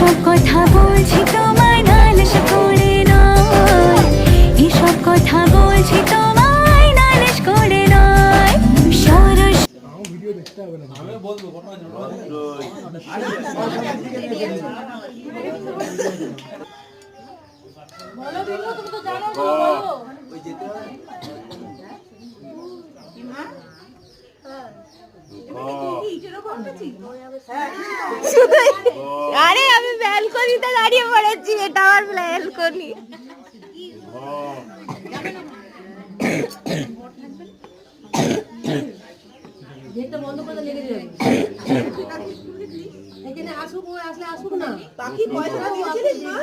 এসব কথা বলছি তোমায় নালিশ করে নয়। এসব কথা বলছি তোমায় নালিশ করে নয়। সরস হ্যাঁ। শুধু ব্যালকনিতে দাঁড়িয়ে পড়েছি এটা আমার ব্যালকনি গেটটা বন্ধ করে লেগে যাবে। এখানে আসুক ও আসলে আসুক না। বাকি পয়সা দিয়েছিলিস মা?